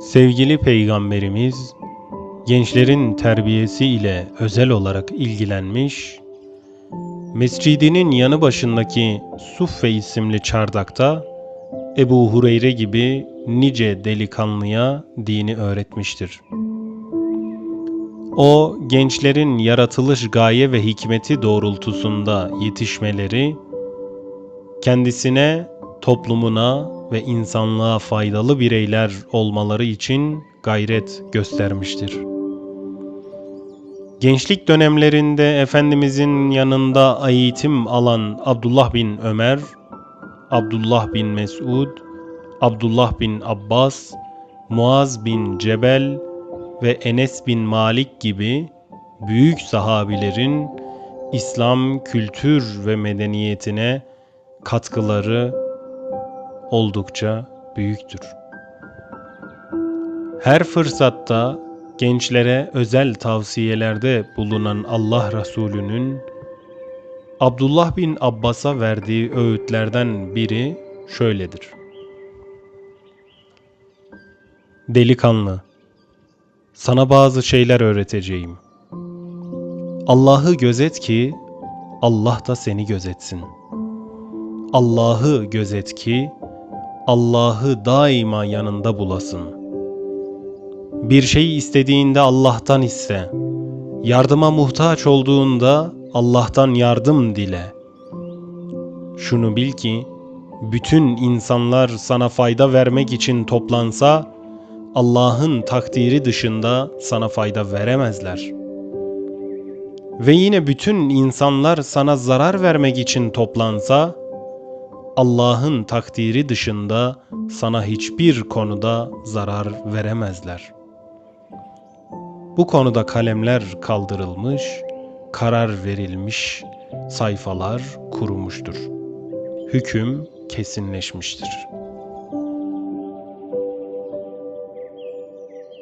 Sevgili Peygamberimiz, gençlerin terbiyesi ile özel olarak ilgilenmiş, mescidinin yanı başındaki Suffe isimli çardakta Ebu Hureyre gibi nice delikanlıya dini öğretmiştir. O, gençlerin yaratılış gaye ve hikmeti doğrultusunda yetişmeleri, kendisine, toplumuna ve insanlığa faydalı bireyler olmaları için gayret göstermiştir. Gençlik dönemlerinde Efendimizin yanında eğitim alan Abdullah bin Ömer, Abdullah bin Mesud, Abdullah bin Abbas, Muaz bin Cebel ve Enes bin Malik gibi büyük sahabilerin İslam kültür ve medeniyetine katkıları oldukça büyüktür. Her fırsatta gençlere özel tavsiyelerde bulunan Allah Resulü'nün Abdullah bin Abbas'a verdiği öğütlerden biri şöyledir. Delikanlı, sana bazı şeyler öğreteceğim. Allah'ı gözet ki Allah da seni gözetsin. Allah'ı gözet ki Allah'ı daima yanında bulasın. Bir şey istediğinde Allah'tan iste. Yardıma muhtaç olduğunda Allah'tan yardım dile. Şunu bil ki bütün insanlar sana fayda vermek için toplansa Allah'ın takdiri dışında sana fayda veremezler. Ve yine bütün insanlar sana zarar vermek için toplansa Allah'ın takdiri dışında sana hiçbir konuda zarar veremezler. Bu konuda kalemler kaldırılmış, karar verilmiş, sayfalar kurumuştur. Hüküm kesinleşmiştir.